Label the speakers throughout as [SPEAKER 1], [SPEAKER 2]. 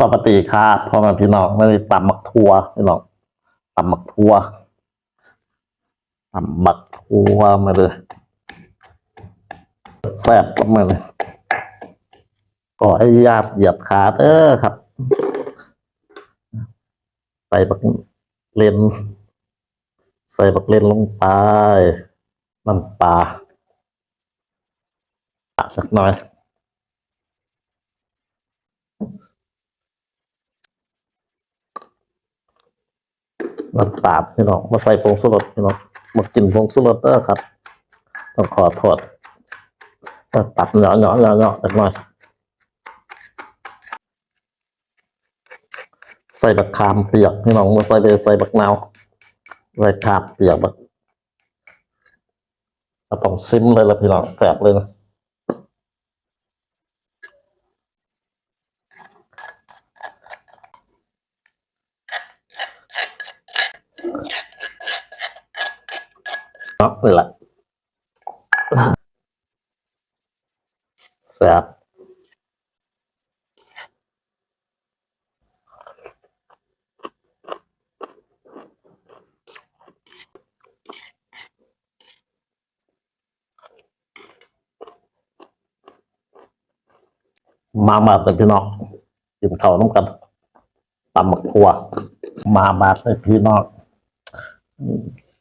[SPEAKER 1] สวัสดีครับพ่อแม่พี่น้องไม่ได้ตำมักทัวพี่น้องตำหมักทัวตำหมักทัวมาเลยแซ่บมาเลยขอให้ญาติเหยียบขาเด้อครับใส่บักเลนใส่บักเลนลงไปน้ำปลาสักหน่อย น้ำตาลพี่น้องมาใส่ผงสุรสพี่น้องมากินผงสุรสเด้อครับ ต้องขอโทษมาตัดเหนาะเหนาะเหนาะเหนาะสักหน่อยใส่บักขามเปียกพี่น้องมาใส่ไปใส่บักนาวใส่ขามเปียกบักเราต้องซิมเลยละพี่น้องแสบเลยนะ นาะนี่แหละแสบมาบาดเลยพี่น้องกินข้าวน้ำกันตำหมักทั่วมาบาดเลยพี่น้อง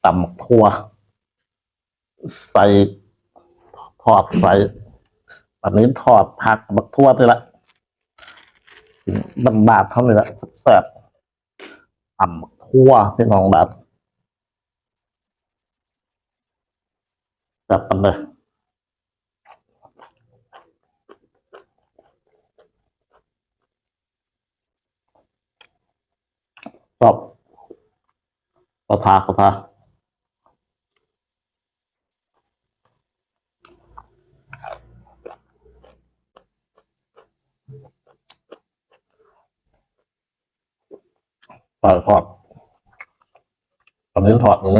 [SPEAKER 1] ตำหมักทั่ว ใส่ทอดใส่อันนี้ทอดผักหมักทั่วนี่ละบันบาดเท่านี้ละแซ่บตำหมักทั่วพี่น้องบาดจับมันเลยชอบ กระทากระทาถอดถอดตอนนี้ถอดมันไหม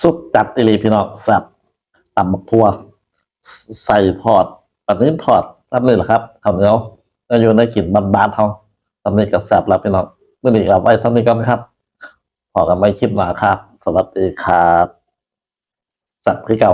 [SPEAKER 1] สุดตัดอิลีพี่น้องสับ ตำบักทั่ว ใส่ทอดปันนี้ทอดทำนี่แหละครับข้าวเหนียวจะอยู่ในกลิ่นบานๆเขาทำนี้กับแสบแล้วพี่น้องเมื่อนี้กับไว้ทำนี้กันครับพอกันไม่คลิปหนาครับ สวัสดีครับสับคือเก่า